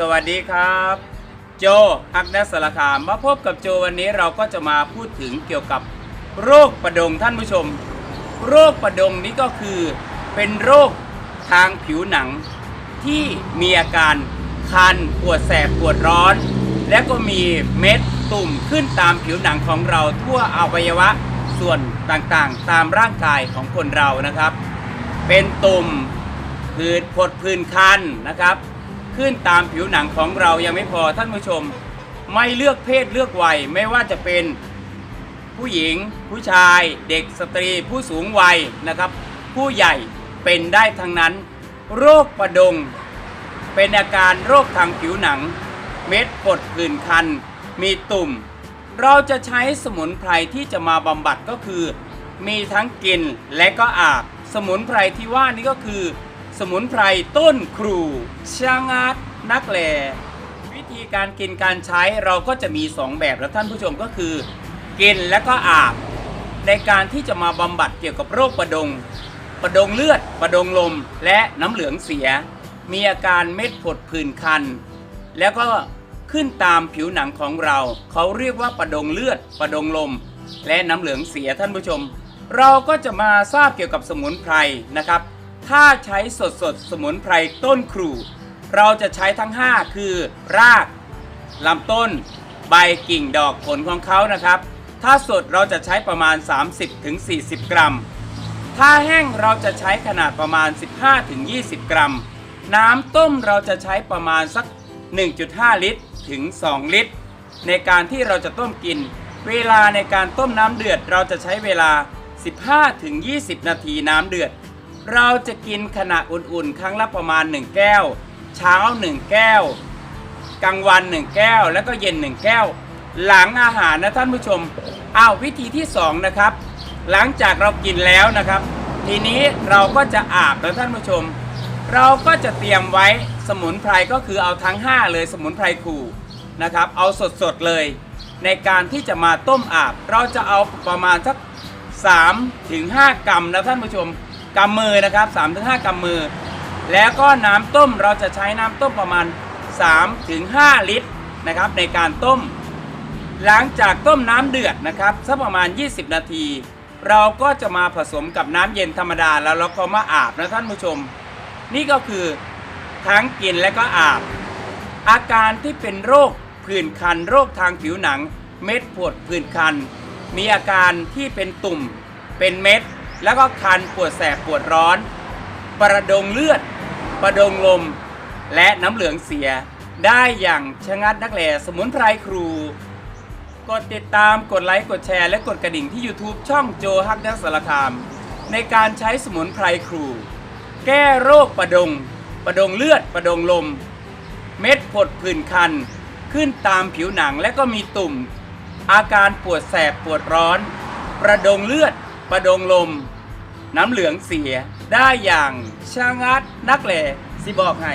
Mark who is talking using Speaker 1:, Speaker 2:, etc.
Speaker 1: สวัสดีครับ โจฮักนัสสารคามมาพบกับโจวันนี้เราก็จะมาพูดถึงเกี่ยวกับโรคประดงท่านผู้ชม โรคประดงนี้ก็คือเป็นโรคทางผิวหนัง ที่มีอาการคันปวดแสบปวดร้อน และก็มีเม็ดตุ่มขึ้นตามผิวหนังของเราทั่วอวัยวะส่วนต่างๆ ตามร่างกายของคนเรานะครับ เป็นตุ่มผื่นผดผื่นคันนะครับ ขึ้นตามผิวหนังของเรายังไม่พอท่านผู้ชม ไม่เลือกเพศเลือกวัยไม่ว่าจะเป็นผู้หญิง ผู้ชาย เด็กสตรี ผู้สูงวัยนะครับ ผู้ใหญ่เป็นได้ทั้งนั้น โรคประดง เป็นอาการโรคทางผิวหนัง เม็ดปดผื่นคัน มีตุ่ม เราจะใช้สมุนไพรที่จะมาบำบัดก็คือ มีทั้งกินและก็อาบ สมุนไพรที่ว่านี้ก็คือ สมุนไพรต้นครูชางัดนักแลวิธีการกินการใช้เราก็จะมี 2 แบบแล้วท่านผู้ชมก็คือ กินและก็อาบ ในการที่จะมาบำบัดเกี่ยวกับโรคประดง ประดงเลือด ประดงลม และน้ำเหลืองเสีย มีอาการเม็ดผดผื่นคัน แล้วก็ขึ้นตามผิวหนังของเรา เขาเรียกว่าประดงเลือด ประดงลม และน้ำเหลืองเสียท่านผู้ชม เราก็จะมาทราบเกี่ยวกับสมุนไพรนะครับ ถ้าใช้สดสดสมุนไพรต้นครู เราจะใช้ทั้ง 5 คือ รากลำต้น ใบกิ่งดอกผลของเขานะครับ ถ้าสดเราจะใช้ประมาณ 30-40 กรัม ถ้าแห้งเราจะใช้ขนาดประมาณ 15-20 กรัม น้ำต้มเราจะใช้ประมาณสัก 1.5 ลิตรถึง 2 ลิตร ในการที่เราจะต้มกิน เวลาในการต้มน้ำเดือดเราจะใช้เวลา 15-20 นาทีน้ำเดือด เราจะกินขณะอุ่นๆ ครั้งละประมาณ 1 แก้ว เช้า 1 แก้ว กลางวัน 1 แก้ว แล้วก็เย็น 1 แก้ว หลังอาหารนะท่านผู้ชมอ้าววิธีที่ 2 นะครับ หลังจากเรากินแล้วนะครับ ทีนี้เราก็จะอาบแล้วท่านผู้ชม เราก็จะเตรียมไว้สมุนไพรก็คือเอาทั้ง 5 เลยสมุนไพรขู่นะครับ เอาสดๆเลยในการที่จะมาต้มอาบ เราจะเอาประมาณสัก3ถึง5กรัมนะท่านผู้ชม กำมือนะครับ3ถึง5กำมือ แล้วก็น้ำต้มเราจะใช้น้ำต้มประมาณ3ถึง5ลิตรนะครับในการต้ม หลังจากต้มน้ำเดือดนะครับสักประมาณ 20 นาที เราก็จะมาผสมกับน้ำเย็นธรรมดาแล้วเราก็มาอาบนะท่านผู้ชม นี่ก็คือทั้งกินและก็อาบ อาการที่เป็นโรคผื่นคัน โรคทางผิวหนัง เม็ดปวดผื่นคัน มีอาการที่เป็นตุ่มเป็นเม็ด แล้วก็คันปวดแสบปวดร้อน ประดงเลือด ประดงลม และน้ำเหลืองเสีย ได้อย่างชะงัดนักแหล่สมุนไพรครู กดติดตามกดไลค์กดแชร์และกดกระดิ่งที่ YouTube ช่องโจฮักนักสารคาม ในการใช้สมุนไพรครู แก้โรคประดง ประดงเลือด ประดงลม เม็ดผดผื่นคัน ขึ้นตามผิวหนังและก็มีตุ่ม อาการปวดแสบปวดร้อน ประดงเลือด ประดงลม น้ำเหลืองเสีย ได้อย่างชะงัดนักแหล่สิบอกให้